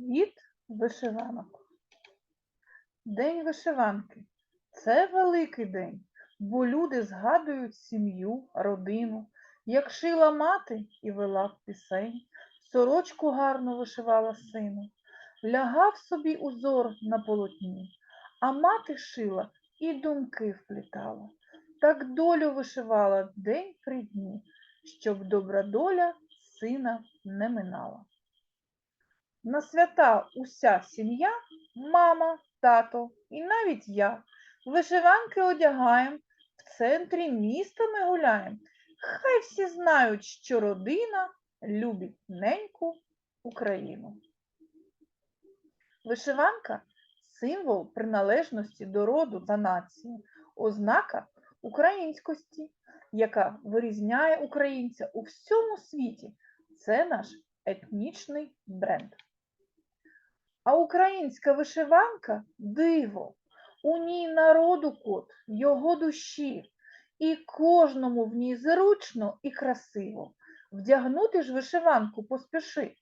Світ вишиванок. День вишиванки. Це великий день, бо люди згадують сім'ю, родину, як шила мати і вела в пісень, сорочку гарно вишивала сину, лягав собі узор на полотні, а мати шила і думки вплітала. Так долю вишивала день при дні, щоб добра доля сина не минала. На свята уся сім'я, мама, тато і навіть я. Вишиванки одягаєм, в центрі міста ми гуляєм. Хай всі знають, що родина любить неньку Україну. Вишиванка символ приналежності до роду та нації, ознака українськості, яка вирізняє українця у всьому світі. Це наш етнічний бренд. А українська вишиванка диво. У ній народу код, його душі, і кожному в ній зручно і красиво. Вдягнути ж вишиванку поспіши,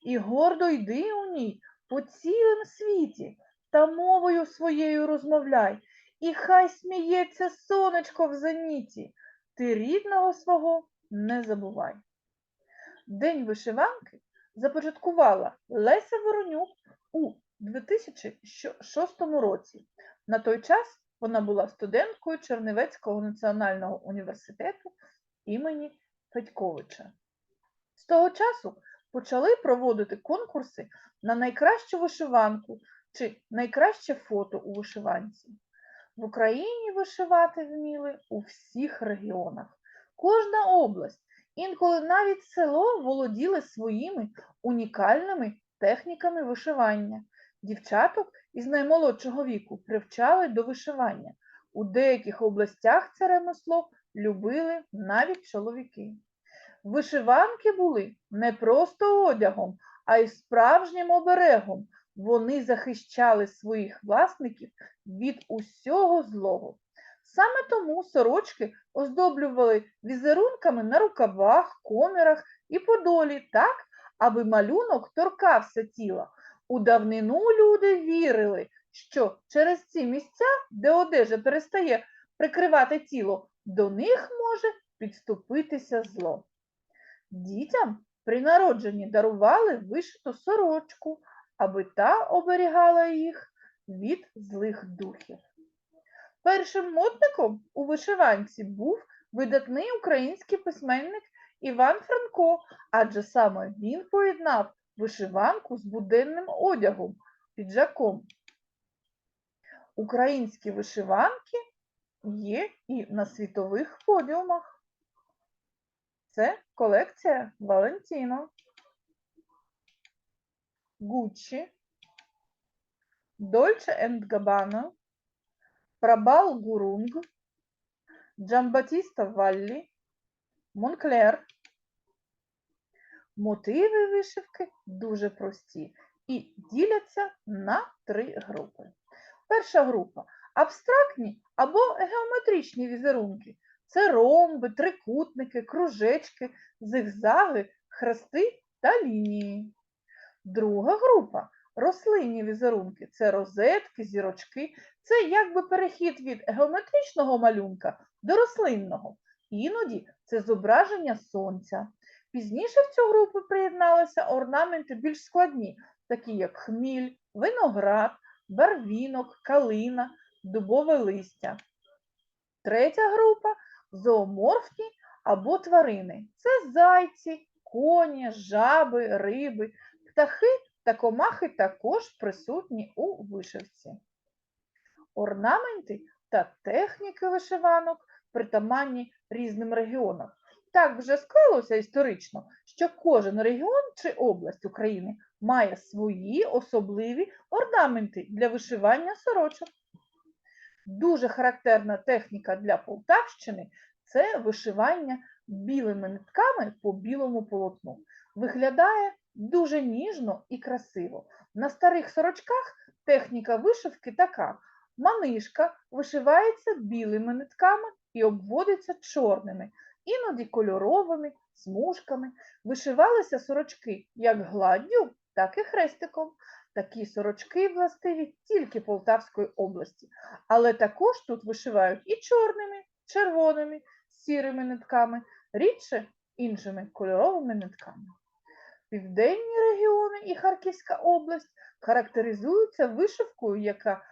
і гордо йди у ній по цілим світі, та мовою своєю розмовляй, і хай сміється сонечко в зеніті, ти рідного свого не забувай. День вишиванки започаткувала Леся Воронюк у 2006 році. На той час вона була студенткою Чернівецького національного університету імені Федьковича. З того часу почали проводити конкурси на найкращу вишиванку чи найкраще фото у вишиванці. В Україні вишивати вміли у всіх регіонах. Кожна область, інколи навіть село володіли своїми унікальними техніками вишивання. Дівчаток із наймолодшого віку привчали до вишивання. У деяких областях це ремесло любили навіть чоловіки. Вишиванки були не просто одягом, а й справжнім оберегом. Вони захищали своїх власників від усього злого. Саме тому сорочки оздоблювали візерунками на рукавах, комірах і подолі так, аби малюнок торкався тіла. У давнину люди вірили, що через ці місця, де одежа перестає прикривати тіло, до них може підступитися зло. Дітям при народженні дарували вишиту сорочку, аби та оберігала їх від злих духів. Першим модником у вишиванці був видатний український письменник Іван Франко, адже саме він поєднав вишиванку з буденним одягом, піджаком. Українські вишиванки є і на світових подіумах. Це колекція Валентіно, Гуччі, Dolce Gabbana, Прабал Гурунг, Джамбатіста Валлі, Монклер. Мотиви вишивки дуже прості і діляться на три групи. Перша група абстрактні або геометричні візерунки. Це ромби, трикутники, кружечки, зигзаги, хрести та лінії. Друга група рослинні візерунки це розетки, зірочки. Це якби перехід від геометричного малюнка до рослинного. Іноді це зображення сонця. Пізніше в цю групу приєдналися орнаменти більш складні, такі як хміль, виноград, барвінок, калина, дубове листя. Третя група зооморфні або тварини. Це зайці, коні, жаби, риби, птахи та комахи також присутні у вишивці. Орнаменти та техніки вишиванок притаманні різним регіонам. Так вже склалося історично, що кожен регіон чи область України має свої особливі орнаменти для вишивання сорочок. Дуже характерна техніка для Полтавщини це вишивання білими нитками по білому полотну. Виглядає дуже ніжно і красиво. На старих сорочках техніка вишивки така. Манишка вишивається білими нитками і обводиться чорними, іноді кольоровими смужками. Вишивалися сорочки як гладдю, так і хрестиком. Такі сорочки властиві тільки Полтавської області, але також тут вишивають і чорними, червоними, сірими нитками, рідше іншими кольоровими нитками. Південні регіони і Харківська область характеризуються вишивкою, яка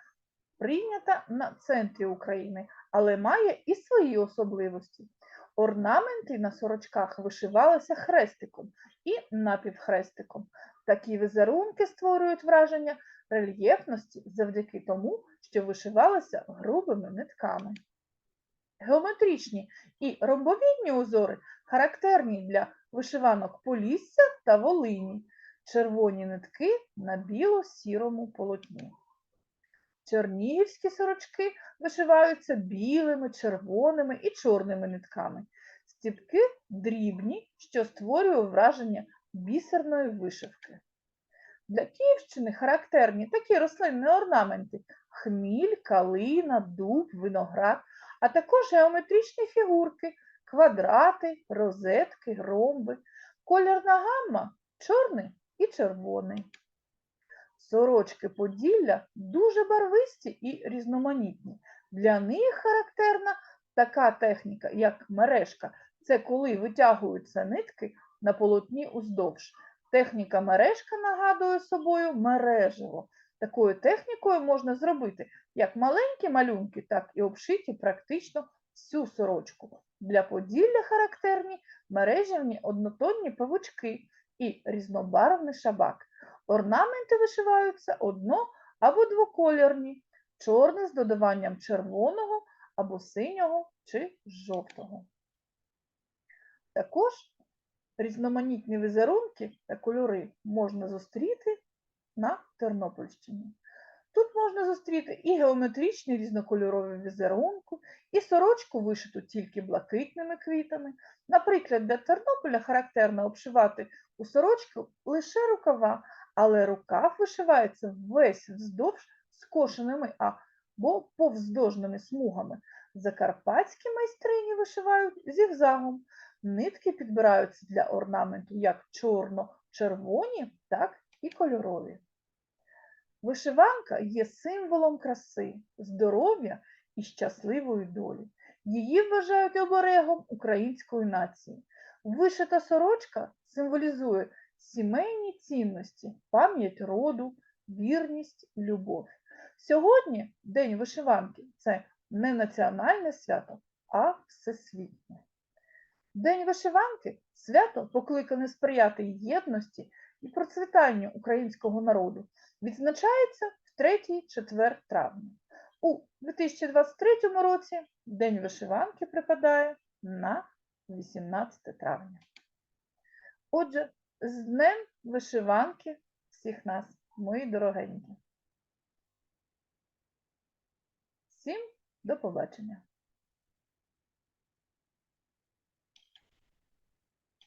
прийнята на центрі України, але має і свої особливості. Орнаменти на сорочках вишивалися хрестиком і напівхрестиком. Такі візерунки створюють враження рельєфності завдяки тому, що вишивалися грубими нитками. Геометричні і ромбовідні узори характерні для вишиванок Полісся та Волині, червоні нитки на біло-сірому полотні. Чернігівські сорочки вишиваються білими, червоними і чорними нитками. Стіпки дрібні, що створює враження бісерної вишивки. Для Київщини характерні такі рослинні орнаменти хміль, калина, дуб, виноград, а також геометричні фігурки, квадрати, розетки, ромби. Кольорна гамма чорний і червоний. Сорочки Поділля дуже барвисті і різноманітні. Для них характерна така техніка, як мережка. Це коли витягуються нитки на полотні уздовж. Техніка мережка нагадує собою мережево. Такою технікою можна зробити як маленькі малюнки, так і обшиті практично всю сорочку. Для Поділля характерні мережевні однотонні павучки і різнобарвний шабак. Орнаменти вишиваються одно- або двокольорні, чорний з додаванням червоного або синього чи жовтого. Також різноманітні візерунки та кольори можна зустріти на Тернопільщині. Тут можна зустріти і геометричні різнокольорові візерунки, і сорочку вишиту тільки блакитними квітами. Наприклад, для Тернополя характерно обшивати у сорочку лише рукава, але рукав вишивається весь вздовж скошеними або повздовжними смугами. Закарпатські майстрині вишивають зігзагом. Нитки підбираються для орнаменту як чорно-червоні, так і кольорові. Вишиванка є символом краси, здоров'я і щасливої долі. Її вважають оберегом української нації. Вишита сорочка символізує сімейні цінності, пам'ять роду, вірність, любов. Сьогодні День вишиванки це не національне свято, а всесвітнє. День вишиванки свято покликане сприяти єдності і процвітанню українського народу, відзначається в 3-4 травня. У 2023 році День вишиванки припадає на 18 травня. Отже, з Днем вишиванки всіх нас, мої дорогенькі. Всім до побачення!